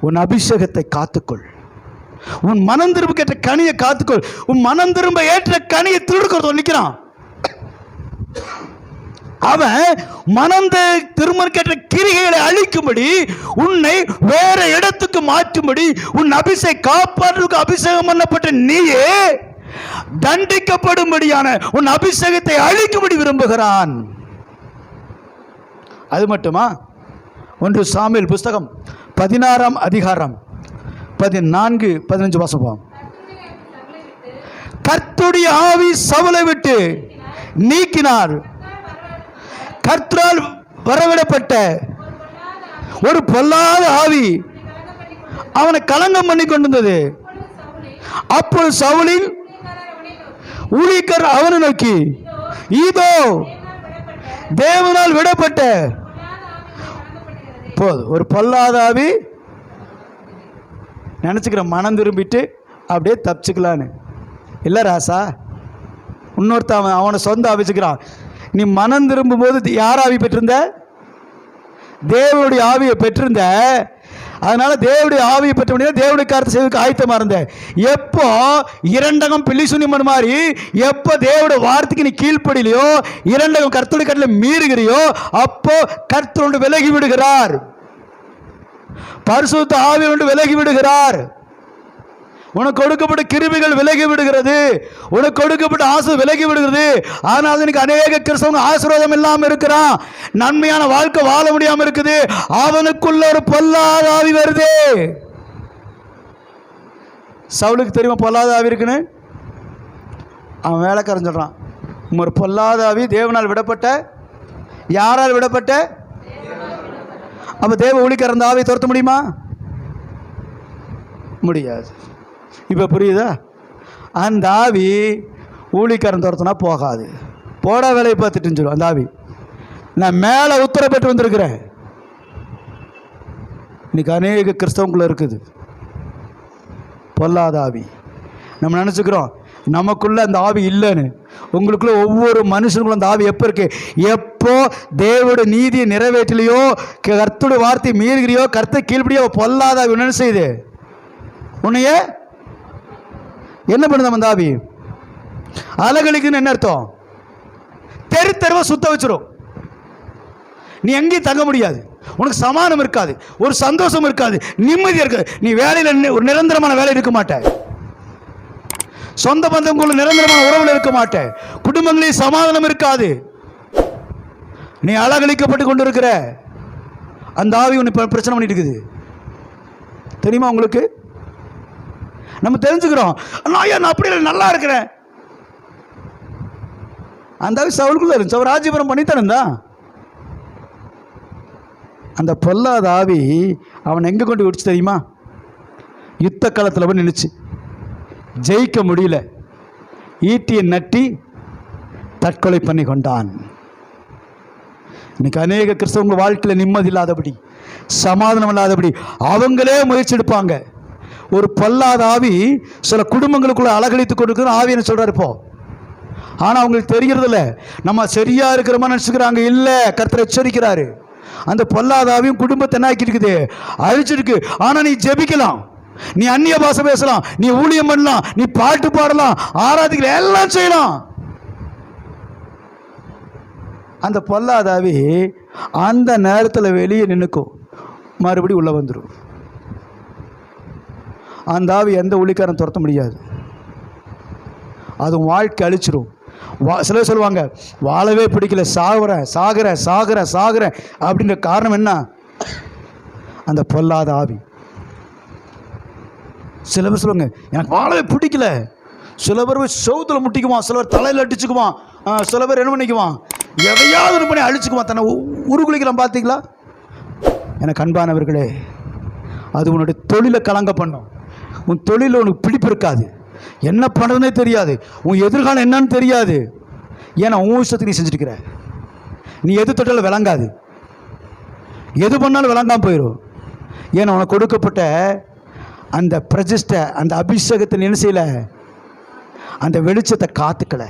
உன் அபிஷேகத்தை காத்துக்கொள். உன் மனம் திரும்ப கேட்ட கனியை காத்துக்கொள். உன் மனம் திரும்ப ஏற்ற கனியை திருடுக்கிறத நிற்கிறான். அவன் மனந்த திரும்ப கேட்ட கிரிகைகளை அழிக்கும்படி உன்னை வேற இடத்துக்கு மாற்றும்படி உன் அபிஷேக காப்பாற்றுக்கு அபிஷேகம் பண்ணப்பட்ட நீயே தண்டிக்கப்படும்படியான உன் அபிஷேகத்தை அழிக்கும்படி விரும்புகிறான். அது மட்டுமா? ஒன்று சாமியில் புஸ்தகம் பதினாறாம் அதிகாரம். பதினான்கு பதினஞ்சு வாசம் கர்த்துடைய ஆவி சவலை விட்டு நீக்கினார். கர்த்தரால் வரவிடப்பட்ட ஒரு பொல்லாத ஆவி அவனை கலங்கம் பண்ணி கொண்டிருந்தது. அப்பொழுது சவுலின் ஊழிக்கர் அவனை நோக்கி இதோ தேவனால் விடப்பட்ட போது. ஒரு பொல்லாதாவி நினச்சிக்கிறேன் நினச்சிக்கிற மனம் திரும்பிட்டு அப்படியே தப்பிச்சுக்கலான்னு. இல்லை ராசா இன்னொருத்த அவன் அவனை சொந்த ஆவிச்சுக்கிறான். நீ மனம் திரும்பும்போது யார் ஆவி பெற்றிருந்த? தேவனுடைய ஆவியை பெற்றிருந்த. அதனால தேவடைய ஆவியை பெற்ற முடியாது தேவனுடைய காரத்தை செய்வதற்கு ஆயத்தமாக இருந்த. எப்போ இரண்டகம் பிள்ளை சுனிமன் மாதிரி எப்போ தேவட வார்த்தைக்கு நீ கீழ்ப்படிலையோ இரண்டகம் கர்த்தருடைய கட்டில மீறுகிறியோ அப்போ கர்த்தரோடு விலகி விடுகிறார். பரிசுத்த ஆவி ஒன்று விலகி விடுகிறார். உனக்கு கொடுக்கப்பட்ட கிருமிகள் விலகி விடுகிறது. உனக்கு கொடுக்கப்பட்ட ஆசை விலகி விடுகிறது. ஆனால் எனக்கு அநேக கிறிஸ்தவங்க ஆசீர்வாதம் இல்லாமல் இருக்கிறான். நன்மையான வாழ்க்கை வாழ முடியாமல் இருக்குது. அவனுக்குள்ள ஒரு பொல்லாத ஆவி வருது. சவுளுக்கு தெரியுமா பொல்லாத ஆவி இருக்குன்னு? அவன் வேலைக்காரன் சொல்கிறான் ஒரு பொல்லாத ஆவி தேவனால் விடப்பட்ட யாரால் விடப்பட்ட? அப்போ தேவ ஊழிக்காரன் அந்த ஆவியை துரத்த முடியுமா? முடியாது. இப்போ புரியுதா? அந்த ஆவி ஊழிக்காரன் துரத்துனா போகாது. போடா வேலையை பார்த்துட்டுன்னு சொல்லுவோம் அந்த ஆவி. நான் மேலே உத்தர பெற்று வந்திருக்கிறேன். இன்னைக்கு அநேக கிறிஸ்தவங்களும் இருக்குது. பொல்லாத ஆவி. நம்ம நினச்சிக்கிறோம் நமக்குள்ளே அந்த ஆவி இல்லைன்னு. உங்களுக்குள்ள ஒவ்வொரு மனுஷனுக்குள்ள அந்த ஆவி எப்போ இருக்கு? எப்போ தேவோட நீதியை நிறைவேற்றலையோ கர்த்தோட வார்த்தை மீறுகிறியோ கர்த்த கீழ்படியோ பொல்லாத என்ன செய்யுது? உன்னைய? என்ன பண்ணுது அந்த ஆவி? அலகழிக்குன்னு என்ன அர்த்தம்? தெரு தெருவை சுத்த வச்சிடும் நீ எங்கேயும் தங்க முடியாது. உனக்கு சமானம் இருக்காது. ஒரு சந்தோஷம் இருக்காது. நிம்மதி இருக்காது. நீ வேலையில் ஒரு நிரந்தரமான வேலை இருக்க மாட்ட. சொந்த பந்தங்களுள்ள நிரந்தரமான உறவில் இருக்க மாட்டேன். குடும்பங்களில் சமாதானம் இருக்காது. நீ அழகழிக்கப்பட்டு கொண்டு இருக்கிற அந்த ஆவி உன்னை பிரச்சனை பண்ணிட்டு இருக்குது தெரியுமா உங்களுக்கு? நம்ம தெரிஞ்சுக்கிறோம். நான் ஏன் நான் அப்படி இல்லை, நல்லா இருக்கிறேன். அந்த ஆவி சவுளுக்குள்ள இருந்துச்சு அவர் ராஜ்யபுரம் பண்ணித்தானே அந்த பொல்லாத ஆவி அவன் எங்கே கொண்டு விடுச்சு தெரியுமா? யுத்த காலத்தில் போய் நின்றுச்சு ஜெயிக்க முடியல. ஈட்டியை நட்டி தற்கொலை பண்ணி கொண்டான். இன்னைக்கு அநேக கிறிஸ்தவங்க வாழ்க்கையில் நிம்மதி இல்லாதபடி சமாதானம் இல்லாதபடி அவங்களே முயற்சி எடுப்பாங்க. ஒரு பொல்லாத ஆவி சில குடும்பங்களுக்குள்ள அலகழித்து கொடுக்குற ஆவின்னு சொல்கிறார் இப்போ? ஆனால் அவங்களுக்கு தெரியறதில்ல நம்ம சரியாக இருக்கிறோமா நினச்சிக்கிறாங்க. இல்லை கருத்தரை எச்சரிக்கிறாரு. அந்த பொல்லாதாவையும் குடும்பத்தை என்ன ஆக்கியிருக்குது அழிச்சிருக்கு. ஆனால் நீ ஜெபிக்கலாம். நீ அந்நிய பாஷை பேசலாம் நீ ஊழியம் பண்ணலாம் நீ பாட்டு பாடலாம் ஆராதிக்கலாம் எல்லாம் செய்யலாம். அந்த பொல்லாத ஆவி அந்த நேரத்தில் வெளியே நின்றுக்கும் மறுபடியும் உள்ளே வந்துடும் அந்த ஆவி எந்த ஊழிக்காரன் துரத்த முடியாது. அது வாழ்க்கை அழிச்சிரும். வா சிலர் சொல்லுவாங்க வாழவே பிடிக்கல சாகுறேன் சாகுறேன் சாகுறேன் சாகுறேன் அப்படின்ற காரணம் என்ன? அந்த பொல்லாத ஆவி. சில பேர் சொல்லுவாங்க எனக்கு வாழவே பிடிக்கல. சில பேர் போய் முட்டிக்குவான் சில பேர் தலையில் அடிச்சுக்குவான் ஆ, சில பேர் என்ன பண்ணிக்குவான் எதையாவது ஒன்று பண்ணி அழிச்சுக்குவான் தன்னை உ- உருகுலிக்கலாம் பார்த்தீங்களா எனக்கு அன்பானவர்களே அது உன்னுடைய தொழிலை கலங்க பண்ணும். உன் தொழிலில் உனக்கு பிடிப்பு இருக்காது. என்ன பண்ணுறதுனே தெரியாது. உன் எதிர்காலம் என்னன்னு தெரியாது. ஏன்னா உன் விஷயத்துக்கு நீ செஞ்சுருக்கிற. நீ எது தொட்டாலும் விளங்காது. எது பண்ணாலும் விளங்காம போயிடும் ஏன்னா உனக்கு கொடுக்கப்பட்ட அந்த பிரதிஷ்டை அந்த அபிஷேகத்தை என்ன அந்த வெளிச்சத்தை காத்துக்கலை.